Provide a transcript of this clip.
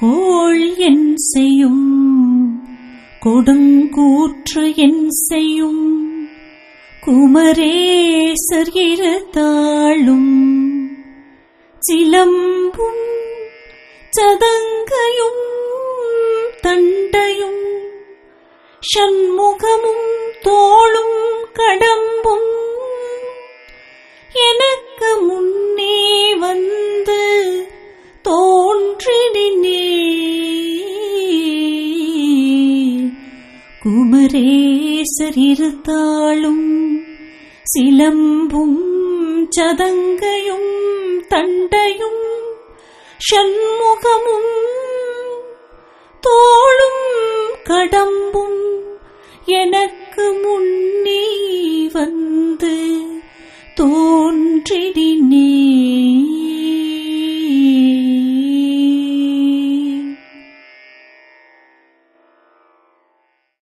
கோள் என் செய்யும் கொடுங்கூற்று என் செய்யும் குமரேசர் இருத்தாளும். சிலம்பும் சதங்கையும் தண்டையும் சண்முகமும் தோளும் கடம்பும் எனக்கு முன் குமரேசர் இருத்தாளும் சிலம்பும் சதங்கையும் தண்டையும் ஷண்முகமும் தோளும் கடம்பும் எனக்கு முன்னே வந்து தோ